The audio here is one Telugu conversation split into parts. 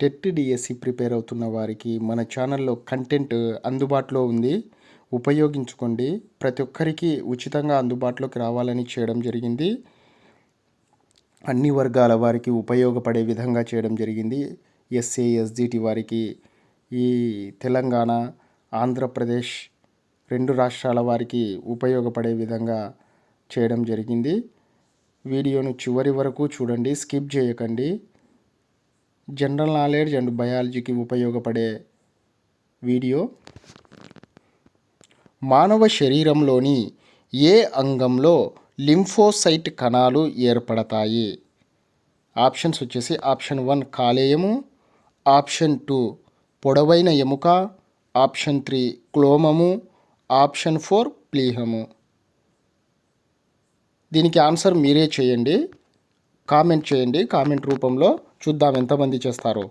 టెట్ డిఎస్సి ప్రిపేర్ అవుతున్న వారికి మన ఛానల్లో కంటెంట్ అందుబాటులో ఉంది. ఉపయోగించుకోండి. ప్రతి ఒక్కరికి ఉచితంగా అందుబాటులోకి రావాలని చేయడం జరిగింది. అన్ని వర్గాల వారికి ఉపయోగపడే విధంగా చేయడం జరిగింది. ఎస్ఏ ఎస్జిటి వారికి ఈ తెలంగాణ ఆంధ్రప్రదేశ్ రెండు రాష్ట్రాల వారికి ఉపయోగపడే విధంగా చేయడం జరిగింది. వీడియోను చివరి వరకు చూడండి. స్కిప్ చేయకండి. జనరల్ నాలెడ్జ్ అండ్ బయాలజీకి ఉపయోగపడే వీడియో. మానవ శరీరంలోని ఏ అంగంలో లింఫోసైట్ కణాలు ఏర్పడతాయి? ఆప్షన్స్ వచ్చేసి ఆప్షన్ వన్ కాలేయము ఆప్షన్ టూ పొడవైన ఎముక ఆప్షన్ త్రీ క్లోమము ఆప్షన్ ఫోర్ ప్లీహము. దీనికి ఆన్సర్ మీరే చేయండి కామెంట్ చేయండి కామెంట్ రూపంలో చూద్దాం ఎంతమంది చేస్తారో.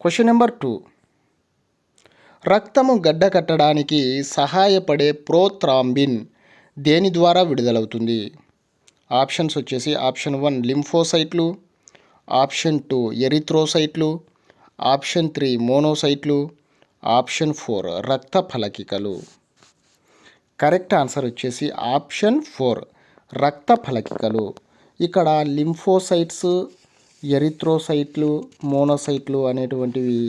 క్వశ్చన్ నెంబర్ టూ రక్తము గడ్డ కట్టడానికి సహాయపడే ప్రోత్రాంబిన్ దేని ద్వారా విడుదలవుతుంది? ఆప్షన్స్ వచ్చేసి ఆప్షన్ వన్ లింఫోసైట్లు ఆప్షన్ టూ ఎరిథ్రోసైట్లు ఆప్షన్ త్రీ మోనోసైట్లు ఆప్షన్ ఫోర్ రక్త ఫలకికలు. కరెక్ట్ ఆన్సర్ వచ్చేసి ఆప్షన్ ఫోర్ రక్త ఫలకికలు. ఇక్కడ లింఫోసైట్స్ ఎరిథ్రోసైట్లు మోనోసైట్లు అనేటువంటివి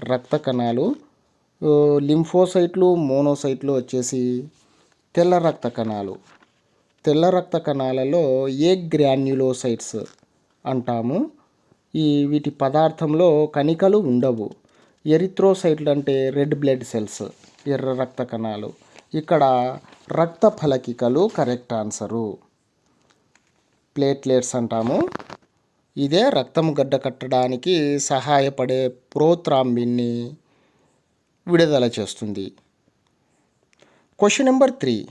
రక్త కణాలు. లింఫోసైట్లు మోనోసైట్లు వచ్చేసి తెల్ల రక్త కణాలు. తెల్ల రక్త కణాలలో ఏ గ్రాన్యులోసైట్స్ అంటాము? ఈ వీటి పదార్థంలో కణికలు ఉండవు. ఎరిథ్రోసైట్లు అంటే రెడ్ బ్లడ్ సెల్స్ ఎర్ర రక్త కణాలు. ఇక్కడ రక్త ఫలకికలు కరెక్ట్ ఆన్సరు. ప్లేట్లెట్స్ అంటాము. ఇదే రక్తం గడ్డ కట్టడానికి సహాయపడే ప్రోత్రాంబిన్ని విడుదల చేస్తుంది. క్వశ్చన్ నెంబర్ త్రీ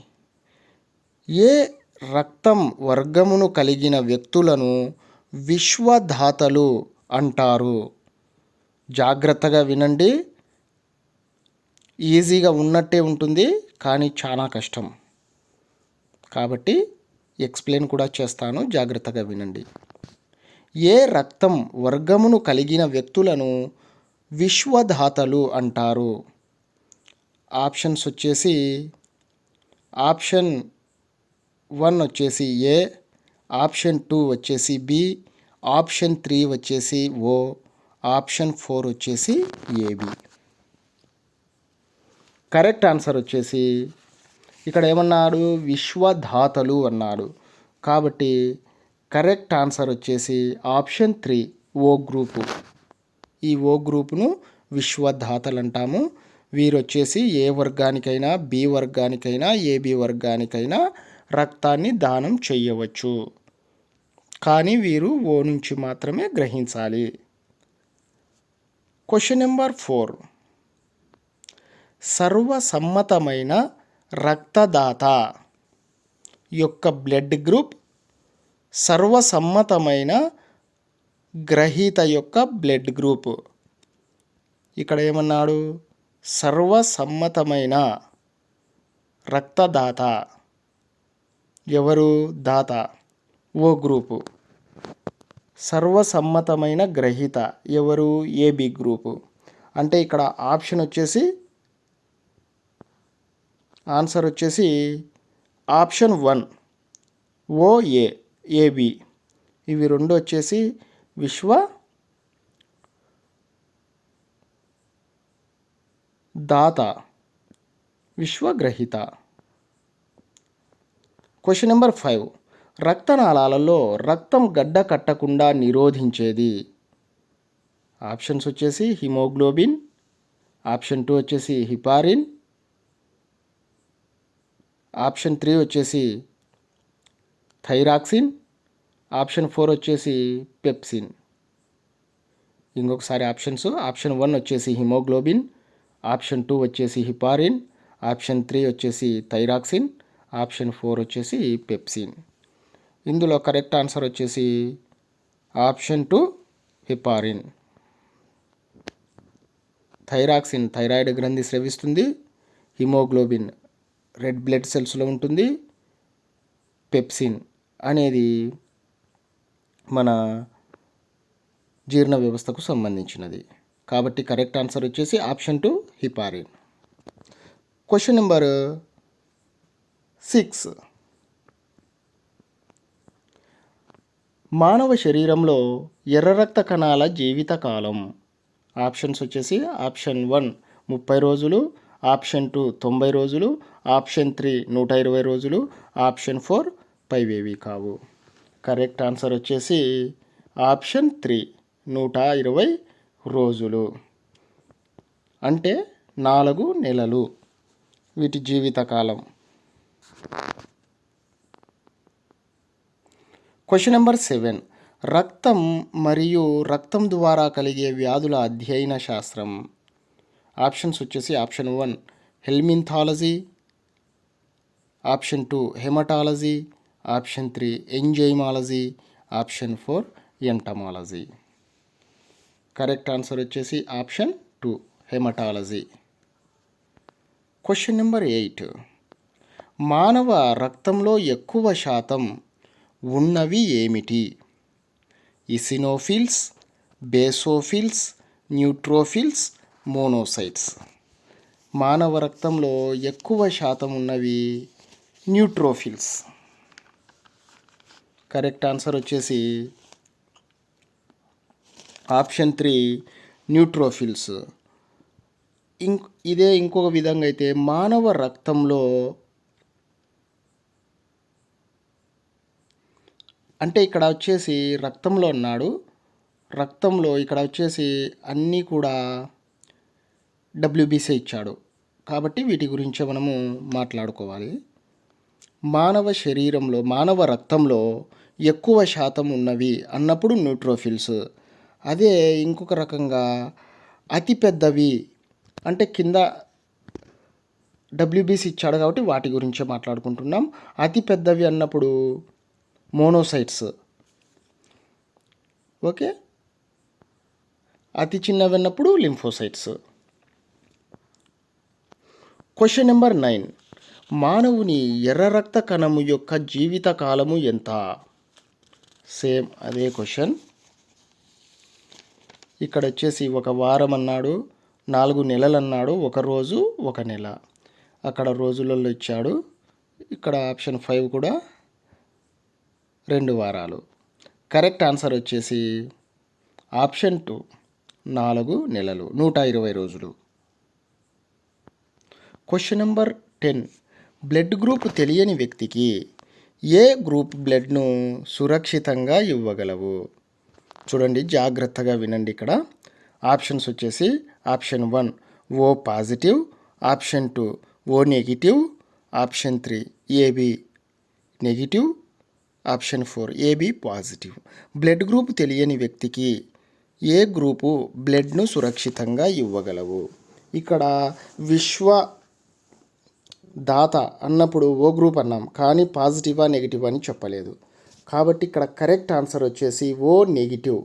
ఏ రక్తం వర్గమును కలిగిన వ్యక్తులను విశ్వధాతలు అంటారు? జాగ్రత్తగా వినండి. ఈజీగా ఉన్నట్టే ఉంటుంది కానీ చాలా కష్టం. కాబట్టి ఎక్స్ప్లెయిన్ కూడా చేస్తాను. జాగ్రత్తగా వినండి. ఏ రక్తం వర్గమును కలిగిన వ్యక్తులను విశ్వధాతలు అంటారు? ఆప్షన్స్ వచ్చేసి ఆప్షన్ వన్ వచ్చేసి ఏ ఆప్షన్ టూ వచ్చేసి బి ఆప్షన్ త్రీ వచ్చేసి ఓ ఆప్షన్ ఫోర్ వచ్చేసి ఏబి కరెక్ట్ ఆన్సర్ వచ్చేసి ఇక్కడ ఏమన్నాడు? విశ్వధాతలు అన్నాడు. కాబట్టి కరెక్ట్ ఆన్సర్ వచ్చేసి ఆప్షన్ త్రీ ఓ గ్రూపు. ఈ ఓ గ్రూపును విశ్వధాతలు అంటాము వీరు వచ్చేసి ఏ వర్గానికైనా బి వర్గానికైనా ఏబి వర్గానికైనా రక్తాన్ని దానం చేయవచ్చు కానీ వీరు ఓ నుంచి మాత్రమే గ్రహించాలి. Question number four. సర్వసమ్మతమైన రక్తదాత యొక్క బ్లడ్ గ్రూప్ సర్వసమ్మతమైన గ్రహీత యొక్క బ్లడ్ గ్రూప్. ఇక్కడ ఏమన్నాడు? సర్వసమ్మతమైన రక్తదాత. ఎవరు? దాత. ఓ గ్రూపు. సర్వసమ్మతమైన గ్రహీత. ఎవరు? AB group. అంటే ఇక్కడ ఆప్షన్ వచ్చేసి ఆన్సర్ వచ్చేసి ఆప్షన్ వన్ ఓఏ ఏబి ఇవి రెండు వచ్చేసి విశ్వ దాత విశ్వగ్రహీత. క్వశ్చన్ నెంబర్ ఫైవ్ రక్తనాళాలలో రక్తం గడ్డ కట్టకుండా నిరోధించేది. ఆప్షన్స్ వచ్చేసి హిమోగ్లోబిన్. ఆప్షన్ టూ వచ్చేసి హిపారిన్. ఆప్షన్ త్రీ వచ్చేసి థైరాక్సిన్ ఆప్షన్ ఫోర్ వచ్చేసి పెప్సిన్. ఇంకొకసారి ఆప్షన్స్. ఆప్షన్ వన్ వచ్చేసి హిమోగ్లోబిన్ ఆప్షన్ టూ వచ్చేసి హిపారిన్ ఆప్షన్ త్రీ వచ్చేసి థైరాక్సిన్ ఆప్షన్ ఫోర్ వచ్చేసి పెప్సిన్. ఇందులో కరెక్ట్ ఆన్సర్ వచ్చేసి option two heparin. Thyroxine thyroid గ్రంథి స్రవిస్తుంది హిమోగ్లోబిన్ రెడ్ బ్లడ్ సెల్స్లో ఉంటుంది. పెప్సిన్ అనేది మన జీర్ణ వ్యవస్థకు సంబంధించినది. కాబట్టి కరెక్ట్ ఆన్సర్ వచ్చేసి option two heparin. Question number six. మానవ శరీరంలో ఎర్ర రక్త కణాల జీవితకాలం. ఆప్షన్స్ వచ్చేసి ఆప్షన్ వన్ ముప్పై రోజులు ఆప్షన్ టూ తొంభై రోజులు ఆప్షన్ త్రీ నూట ఇరవై రోజులు ఆప్షన్ ఫోర్ పైవేవి కావు. కరెక్ట్ ఆన్సర్ వచ్చేసి ఆప్షన్ త్రీ నూట ఇరవై రోజులు. అంటే నాలుగు నెలలు వీటి జీవితకాలం క్వశ్చన్ నెంబర్ సెవెన్ రక్తం మరియు రక్తం ద్వారా కలిగే వ్యాధుల అధ్యయన శాస్త్రం. ఆప్షన్స్ వచ్చేసి option one helminthology option two haematology option three enzymology option four entomology. Correct answer వచ్చేసి option two haematology. Question number eight మానవ రక్తంలో ఎక్కువ శాతం ఉన్నవి ఏమిటి? Eosinophils basophils neutrophils monocytes. మానవ రక్తంలో ఎక్కువ శాతం ఉన్నవి న్యూట్రోఫిల్స్. కరెక్ట్ ఆన్సర్ వచ్చేసి ఆప్షన్ త్రీ న్యూట్రోఫిల్స్. ఇంక్ ఇదే ఇంకొక విధంగా అయితే మానవ రక్తంలో అంటే ఇక్కడ వచ్చేసి రక్తంలో అన్నాడు రక్తంలో ఇక్కడ వచ్చేసి అన్నీ కూడా డబ్ల్యూబీసీ ఇచ్చాడు. కాబట్టి వీటి గురించి మనము మాట్లాడుకోవాలి. మానవ శరీరంలో మానవ రక్తంలో ఎక్కువ శాతం ఉన్నవి అన్నప్పుడు న్యూట్రోఫిల్స్. అదే ఇంకొక రకంగా అతి పెద్దవి అంటే కింద డబ్ల్యూబీసీ ఇచ్చాడు కాబట్టి వాటి గురించే మాట్లాడుకుంటున్నాం. అతి పెద్దవి అన్నప్పుడు మోనోసైట్స్. ఓకే? అతి చిన్నవి అన్నప్పుడు లింఫోసైట్స్. క్వశ్చన్ నెంబర్ నైన్ మానవుని ఎర్ర రక్త కణము యొక్క జీవిత కాలము ఎంత? సేమ్ అదే క్వశ్చన్ ఇక్కడ వచ్చేసి ఒక వారం అన్నాడు నాలుగు నెలలు అన్నాడు ఒక రోజు ఒక నెల. అక్కడ రోజులలో ఇచ్చాడు. ఇక్కడ ఆప్షన్ ఫైవ్ కూడా రెండు వారాలు. కరెక్ట్ ఆన్సర్ వచ్చేసి ఆప్షన్ టూ నాలుగు నెలలు నూట ఇరవై రోజులు. Question number ten blood group తెలియని వ్యక్తికి ఏ గ్రూప్ బ్లడ్ను సురక్షితంగా ఇవ్వగలవు? చూడండి జాగ్రత్తగా వినండి ఇక్కడ. ఆప్షన్స్ వచ్చేసి option one O positive option two O negative option three AB negative option four AB positive blood group తెలియని వ్యక్తికి ఏ గ్రూపు బ్లడ్ను సురక్షితంగా ఇవ్వగలవు? ఇక్కడ విశ్వ దాత అన్నప్పుడు ఓ గ్రూప్ అన్నాం కానీ పాజిటివా నెగిటివ్ అని చెప్పలేదు. కాబట్టి ఇక్కడ కరెక్ట్ ఆన్సర్ వచ్చేసి ఓ నెగిటివ్.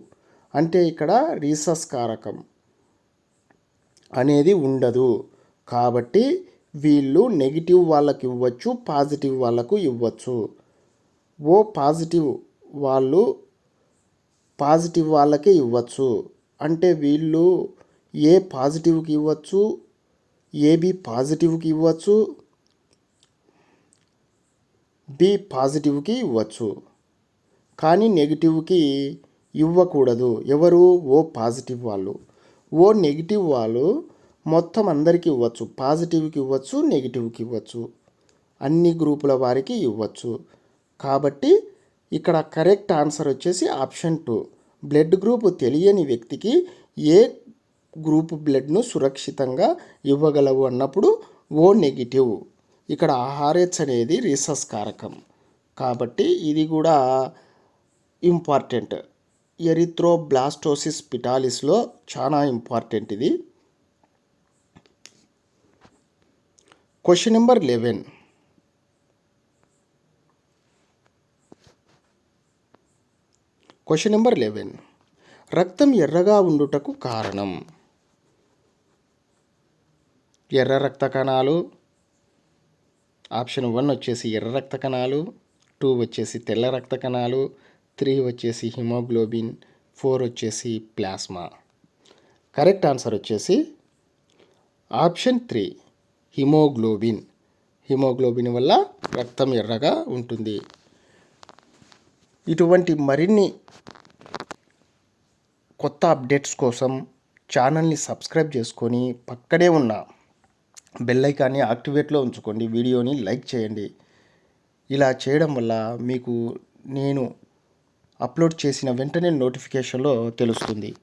అంటే ఇక్కడ రీసస్ కారకం అనేది ఉండదు. కాబట్టి వీళ్ళు నెగిటివ్ వాళ్ళకి ఇవ్వచ్చు పాజిటివ్ వాళ్ళకు ఇవ్వచ్చు. ఓ పాజిటివ్ వాళ్ళు పాజిటివ్ వాళ్ళకే ఇవ్వచ్చు. అంటే వీళ్ళు ఏ పాజిటివ్కి ఇవ్వచ్చు ఏబి పాజిటివ్కి ఇవ్వచ్చు బి పాజిటివ్కి ఇవ్వచ్చు కానీ నెగిటివ్కి ఇవ్వకూడదు. ఎవరు? ఓ పాజిటివ్ వాళ్ళు. ఓ నెగిటివ్ వాళ్ళు మొత్తం అందరికీ ఇవ్వచ్చు. పాజిటివ్కి ఇవ్వచ్చు నెగిటివ్కి ఇవ్వచ్చు. అన్ని గ్రూపుల వారికి ఇవ్వచ్చు. కాబట్టి ఇక్కడ కరెక్ట్ ఆన్సర్ వచ్చేసి ఆప్షన్ టూ. బ్లడ్ గ్రూప్ తెలియని వ్యక్తికి ఏ గ్రూప్ బ్లడ్ను సురక్షితంగా ఇవ్వగలవు అన్నప్పుడు ఓ నెగిటివ్. ఇక్కడ ఆర్హెచ్ అనేది రీసస్ కారకం. కాబట్టి ఇది కూడా ఇంపార్టెంట్. ఎరిథ్రో బ్లాస్టోసిస్ పిటాలిస్లో చాలా ఇంపార్టెంట్ ఇది. Question number eleven. Question number eleven. రక్తం ఎర్రగా ఉండుటకు కారణం. ఎర్ర రక్త కణాలు ఆప్షన్ వన్ వచ్చేసి ఎర్ర రక్త కణాలు టూ వచ్చేసి తెల్ల రక్త కణాలు త్రీ వచ్చేసి హిమోగ్లోబిన్ ఫోర్ వచ్చేసి ప్లాస్మా. కరెక్ట్ ఆన్సర్ వచ్చేసి ఆప్షన్ త్రీ హిమోగ్లోబిన్. హిమోగ్లోబిన్ వల్ల రక్తం ఎర్రగా ఉంటుంది. ఇటువంటి మరిన్ని కొత్త అప్డేట్స్ కోసం ఛానల్ని సబ్స్క్రైబ్ చేసుకొని పక్కనే ఉన్న బెల్ ఐకాన్ని యాక్టివేట్లో ఉంచుకోండి వీడియోని లైక్ చేయండి. ఇలా చేయడం వల్ల మీకు నేను అప్లోడ్ చేసిన వెంటనే నోటిఫికేషన్లో తెలుస్తుంది.